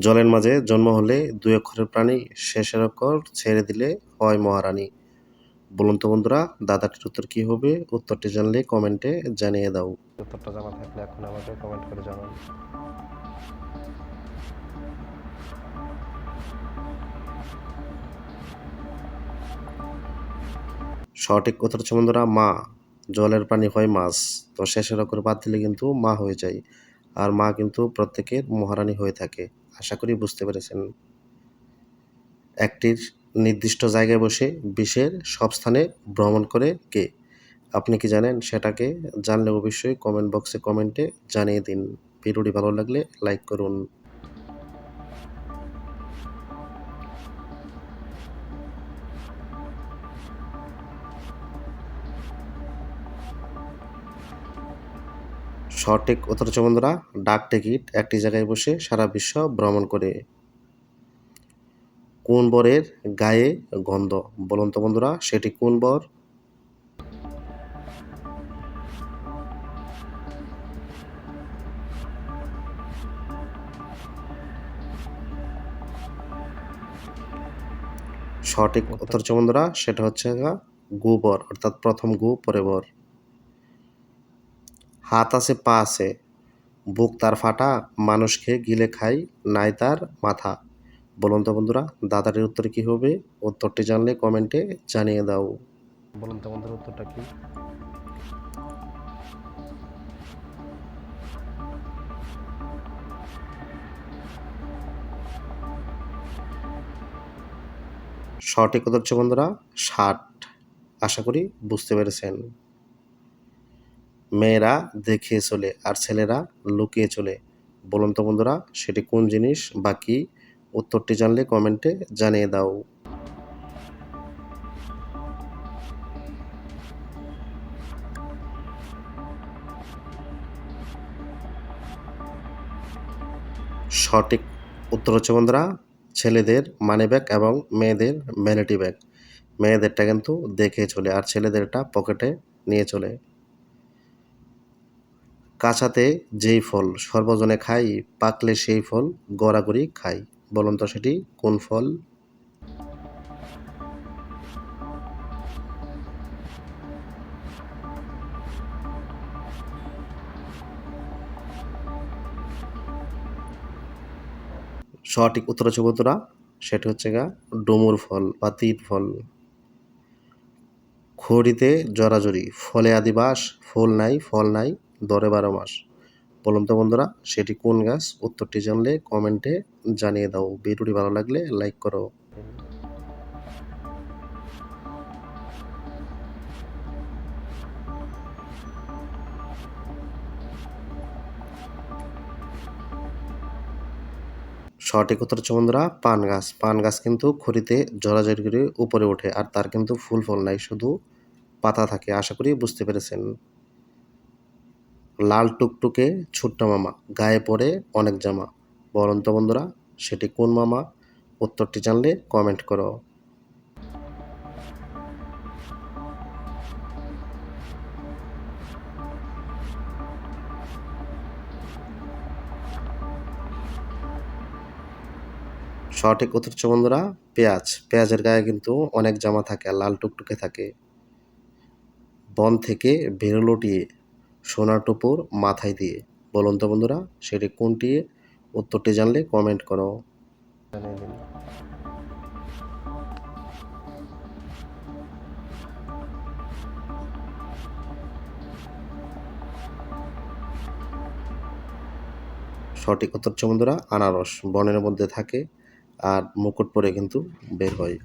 জলের মাঝে জন্ম হলে দুই অক্ষরের প্রাণী শেষের অক্ষর ছেড়ে দিলে হয় মহারানী। বলুন তো বন্ধুরা দাদাটির উত্তর কি হবে? উত্তরটি জানলে কমেন্টে জানিয়ে দাও। উত্তরটা জানা থাকলে এখন আমাকে কমেন্ট করে জানান। সঠিক উত্তর হচ্ছে বন্ধুরা মা। জলের প্রাণী হয় মাছ। তো শেষের অক্ষর বাদ দিলে কিন্তু মা হয়ে যায়। আর মা কিন্তু প্রত্যেকের মহারানী হয়ে থাকে। আশা করি বুঝতে পেরেছেন। একটির নির্দিষ্ট জায়গায় বসে বিশ্বের সব স্থানে ভ্রমণ করে কে? আপনি কি জানেন সেটাকে? জানলে অবশ্যই কমেন্ট বক্সে কমেন্টে জানিয়ে দিন। ভিডিওটি ভালো লাগলে লাইক করুন। সঠিক উত্তর বন্ধুরা, ডাক টিকিট একটি জায়গায় বসে সারা বিশ্ব ভ্রমণ করে। কোন বরের গায়ে গন্ধ? বলুন তো বন্ধুরা, সেটি কোন বর? সঠিক উত্তর হচ্ছে বন্ধুরা, সেটা হচ্ছে গা গু বর, অর্থাৎ প্রথম গু, পরে বর। হাত আছে, পা আছে। বুক তার ফাটা মানুষকে গিলে খাই নাই তার মাথা। বলুন তো বন্ধুরা, দাদাটির উত্তর কি হবে? উত্তরটি জানলে কমেন্টে জানিয়ে দাও। বলুন তো বন্ধুরা, উত্তরটা কি? সঠিক উত্তর হচ্ছে বন্ধুরা, ষাট। আশা করি বুঝতে পেরেছেন। মেয়েরা দেখিয়ে চলে আর ছেলেরা লুকিয়ে চলে। বলুন তো বন্ধুরা, সেটি কোন জিনিস বা কি? উত্তরটি জানলে কমেন্টে জানিয়ে দাও। সঠিক উত্তর হচ্ছে বন্ধুরা, ছেলেদের মানি ব্যাগ এবং মেয়েদের ভ্যানিটি ব্যাগ মেয়েদেরটা কিন্তু দেখে চলে আর ছেলেদেরটা পকেটে নিয়ে চলে। কাঁচাতে যেই ফল, সর্বজনে খাই, পাকলে সেই ফল গড়াগড়ি খাই। বলুন তো সেটি, কোন ফল? সঠিক উত্তর হচ্ছে বন্ধুরা, সেটি হচ্ছে গা ডুমুর ফল বা তিন ফল। খড়িতে জরাজরি, ফলে আদিবাস, ফুল নাই, ফল নাই। দরে বারো মাস। বলুন তো বন্ধুরা, সেটি কোন গাছ? উত্তরটি জানলে কমেন্টে জানিয়ে দাও। ভিডিওটি ভালো লাগলে লাইক করো। সঠিক উত্তর হচ্ছে বন্ধুরা, পান গাছ। পান গাছ কিন্তু খড়িতে জড়াজড়ি করে উপরে ওঠে আর তার কিন্তু ফুল ফল নাই, শুধু পাতা থাকে। আশা করি বুঝতে পেরেছেন। লাল টুকটুকে ছোট্ট মামা, গায়ে পড়ে অনেক জামা। বলুন তো বন্ধুরা, সেটি কোন মামা? উত্তরটি জানলে কমেন্ট করো। সঠিক হচ্ছে বন্ধুরা, পেঁয়াজ। পেঁয়াজের গায়ে কিন্তু অনেক জামা থাকে, লাল টুকটুকে থাকে। বন থেকে বেরোলোটিয়ে সোনার টুপুর মাথায় দিয়ে। বলুন তো বন্ধুরা, সেটি কোনটি? উত্তরটি জানলে কমেন্ট করো। সঠিক উত্তর হচ্ছে বন্ধুরা, আনারস। বনের মধ্যে থাকে আর মুকুট পরে কিন্তু বের হয়।